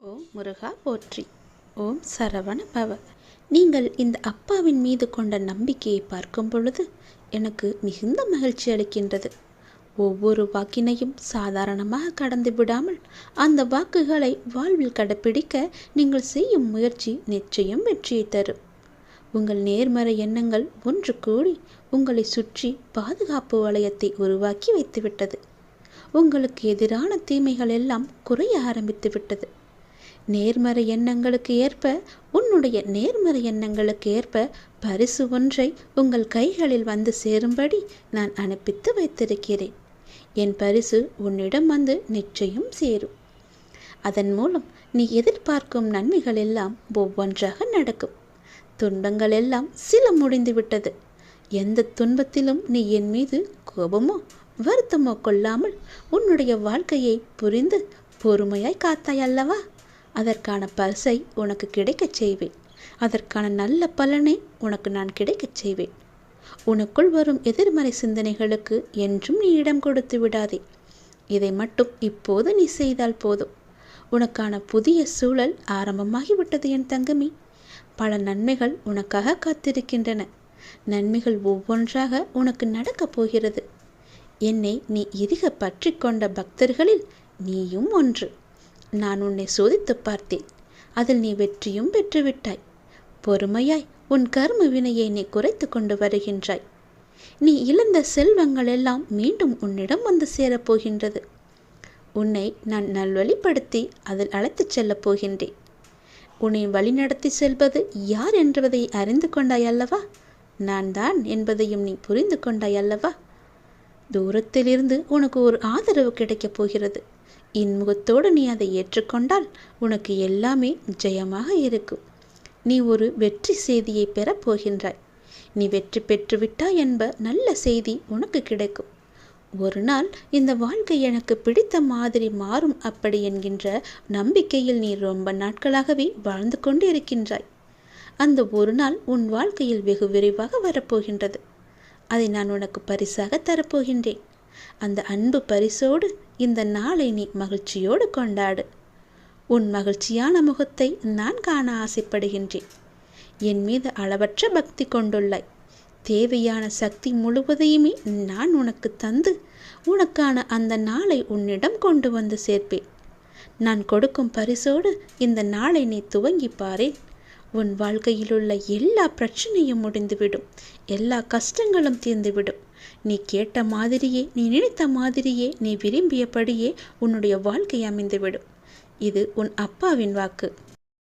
ஓம் முருகா போற்றி. ஓம் சரவண பவ. நீங்கள் இந்த அப்பாவின் மீது கொண்ட நம்பிக்கையை பார்க்கும் பொழுது எனக்கு மிகுந்த மகிழ்ச்சி அளிக்கின்றது. ஒவ்வொரு வாக்கினையும் சாதாரணமாக கடந்து விடாமல் அந்த வாக்குகளை வாழ்வில் கடைப்பிடிக்க நீங்கள் செய்யும் முயற்சி நிச்சயம் வெற்றியை தரும். உங்கள் நேர்மறை எண்ணங்கள் ஒன்று கூடி உங்களை சுற்றி பாதுகாப்பு வளையத்தை உருவாக்கி வைத்துவிட்டது. உங்களுக்கு எதிரான தீமைகள் எல்லாம் குறைய ஆரம்பித்து விட்டது நேர்மறை எண்ணங்களுக்கு ஏற்ப உன்னுடைய நேர்மறை எண்ணங்களுக்கு ஏற்ப பரிசு ஒன்றை உங்கள் கைகளில் வந்து சேரும்படி நான் அனுப்பித்து வைத்திருக்கிறேன். என் பரிசு உன்னிடம் வந்து நிச்சயம் சேரும். அதன் மூலம் நீ எதிர்பார்க்கும் நன்மைகள் எல்லாம் ஒவ்வொன்றாக நடக்கும். துன்பங்கள் எல்லாம் சில முடிந்துவிட்டது. எந்த துன்பத்திலும் நீ என் மீது கோபமோ வருத்தமோ கொள்ளாமல் உன்னுடைய வாழ்க்கையை புரிந்து பொறுமையாய் காத்தாய் அல்லவா? அதற்கான பரிசை உனக்கு கிடைக்கச் செய்வேன். அதற்கான நல்ல பலனை உனக்கு நான் கிடைக்கச் செய்வேன். உனக்குள் வரும் எதிர்மறை சிந்தனைகளுக்கு என்றும் நீ இடம் கொடுத்து விடாதே. இதை மட்டும் இப்போது நீ செய்தால் போதும். உனக்கான புதிய சூழல் ஆரம்பமாகிவிட்டது என் தங்கமி. பல நன்மைகள் உனக்காக காத்திருக்கின்றன. நன்மைகள் ஒவ்வொன்றாக உனக்கு நடக்கப் போகிறது. என்னை நீ இறுக பற்றி கொண்ட பக்தர்களில் நீயும் ஒன்று. நான் உன்னை சோதித்து பார்த்தேன். அதில் நீ வெற்றியும் பெற்றுவிட்டாய். பொறுமையாய் உன் கர்ம வினையை நீ குறைத்து கொண்டு வருகின்றாய். நீ இழந்த செல்வங்கள் எல்லாம் மீண்டும் உன்னிடம் வந்து சேரப்போகின்றது உன்னை நான் நல்வழிப்படுத்தி அதில் அழைத்துச் செல்லப் போகின்றேன். உன்னை வழிநடத்தி செல்வது யார் என்பதை அறிந்து கொண்டாய் அல்லவா? நான் தான் என்பதையும் நீ புரிந்து கொண்டாய் அல்லவா? தூரத்திலிருந்து உனக்கு ஒரு ஆதரவு கிடைக்கப் போகிறது. இன்முகத்தோடு நீ அதை ஏற்றுக்கொண்டால் உனக்கு எல்லாமே ஜெயமாக இருக்கும். நீ ஒரு வெற்றி செய்தியை பெறப் போகின்றாய். நீ வெற்றி பெற்றுவிட்டாய் என்ப நல்ல செய்தி உனக்கு கிடைக்கும். ஒரு நாள் இந்த வாழ்க்கை எனக்கு பிடித்த மாதிரி மாறும் அப்படி என்கின்ற நம்பிக்கையில் நீ ரொம்ப நாட்களாகவே வாழ்ந்து கொண்டு இருக்கின்றாய் அந்த ஒரு நாள் உன் வாழ்க்கையில் வெகு விரைவாக வரப்போகின்றது அதை நான் உனக்கு பரிசாக தரப்போகின்றேன். அந்த அன்பு பரிசோடு இந்த நாளை நீ மகிழ்ச்சியோடு கொண்டாடு. உன் மகிழ்ச்சியான முகத்தை நான் காண ஆசைப்படுகின்றேன். என் மீது அளவற்ற பக்தி கொண்டுள்ளாய். தேவையான சக்தி முழுவதையுமே நான் உனக்கு தந்து உனக்கான அந்த நாளை உன்னிடம் கொண்டு வந்து சேர்ப்பேன். நான் கொடுக்கும் பரிசோடு இந்த நாளை நீ துவங்கிப்பாரே உன் வாழ்க்கையில் உள்ள எல்லா பிரச்சனையும் முடிந்துவிடும். எல்லா கஷ்டங்களும் தீர்ந்துவிடும். நீ கேட்ட மாதிரியே நீ நினைத்த மாதிரியே நீ விரும்பியபடியே உன்னுடைய வாழ்க்கை அமைந்துவிடும். இது உன் அப்பாவின் வாக்கு.